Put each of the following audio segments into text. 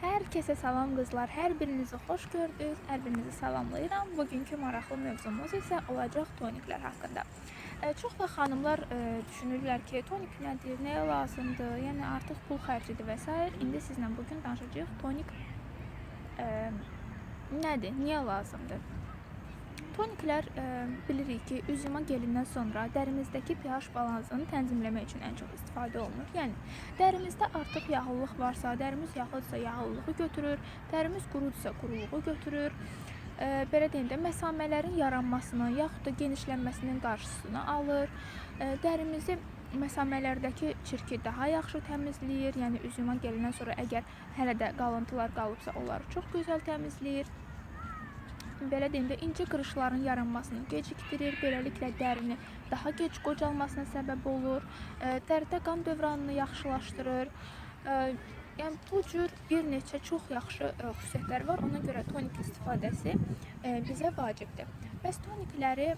Herkese salam qızlar. Hər birinizi xoş gördük. Hər birinizi salamlayıram. Bugünkü maraqlı mövzumuz isə olacaq toniklər haqqında. E, çox da xanımlar e, düşünürlər ki, tonik nədir, nəyə lazımdır? Yəni artıq pul xərcidir və s. İndi sizlə bu gün danışacağıq tonik e, nədir, niyə lazımdır? Toniklər e, bilirik ki, üz yuma gelindən sonra dərimizdəki pH balansını tənzimləmək üçün ən çox istifadə olunur. Yəni dərimizdə artıq yağlılıq varsa, dərimiz yağlıdsa yağlılığı götürür, dərimiz qurudsa quruluğu götürür. E, belə deyim də məsamələrin yaranmasını, yaxud da genişlənməsinin qarşısını alır. E, dərimizi məsamələrdəki çirki daha yaxşı təmizləyir. Yəni üz yuma gelindən sonra əgər hələ də qalıntılar qalıbsa, onları çox gözəl təmizləyir belə deyim də incə qırışların yaranmasını gecikdirir. Beləliklə dərini daha gec qocalmasına səbəb olur. E, Dəridə qan dövranını yaxşılaşdırır. E, Yəni bu cür bir neçə çox yaxşı e, xüsusiyyətləri var. Ona görə tonik istifadəsi e, bizə vacibdir. Bəs tonikləri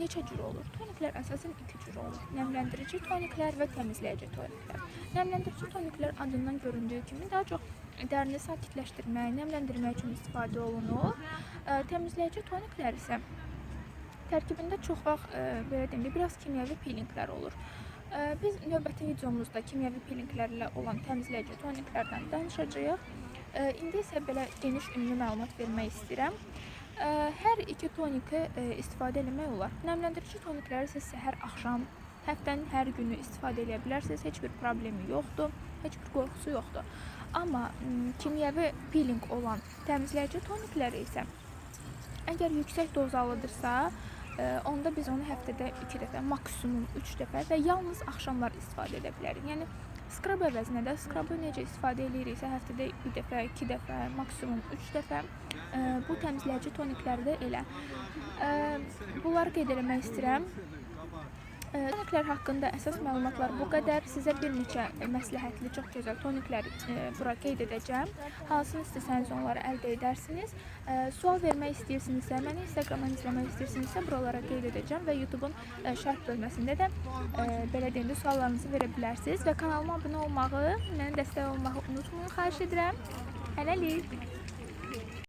neçə cür olur? Toniklər əsasən iki cür olur. Nəmləndirici toniklər və təmizləyici toniklər. Nəmləndirici toniklər adından göründüyü kimi daha çox dərini sakitləşdirmək, nəmləndirmək üçün istifadə olunur. Təmizləyici toniklər isə tərkibində çox vaxt belə deyim biraz kimyəvi peelinqlər olur. Biz növbəti videomuzda kimyəvi peelinqlərlə olan təmizləyici toniklərdən danışacağıq. İndi isə belə geniş ümumi məlumat vermək istəyirəm. Ə, Hər iki toniki ə, istifadə etmək olar. Nəmləndirici tonikləri isə səhər, axşam, həftənin hər günü istifadə edə bilərsiniz. Heç bir problemi yoxdur, heç bir qorxusu yoxdur. Amma kimyəvi peeling olan təmizləyici tonikləri isə əgər yüksək dozalıdırsa, ə, onda biz onu həftədə 2 dəfə, maksimum 3 dəfə və yalnız axşamlar istifadə edə bilərik. Yəni skrab əvəzinə də skrabı necə istifadə ediriksə, həftədə 1 dəfə, 2 dəfə, maksimum 3 dəfə bu təmizləyici tonikləri də elə. Bunları qeyd etmək istəyirəm. Ə, Toniklər haqqında əsas məlumatlar bu qədər. Sizə bir neçə məsləhətli, çox gözəl toniklər ə, bura qeyd edəcəm. Hansını istəsəniz onları əldə edərsiniz. Ə, Sual vermək istəyirsinizsə, məni Instagramdan izləmək istəyirsinizsə, buralara qeyd edəcəm və YouTube-un ə, şərh bölməsində də belə deyim də suallarınızı verə bilərsiniz və kanalıma abunə olmağı, mənə dəstək olmağı unutmayın. Xahiş edirəm. Hələlik.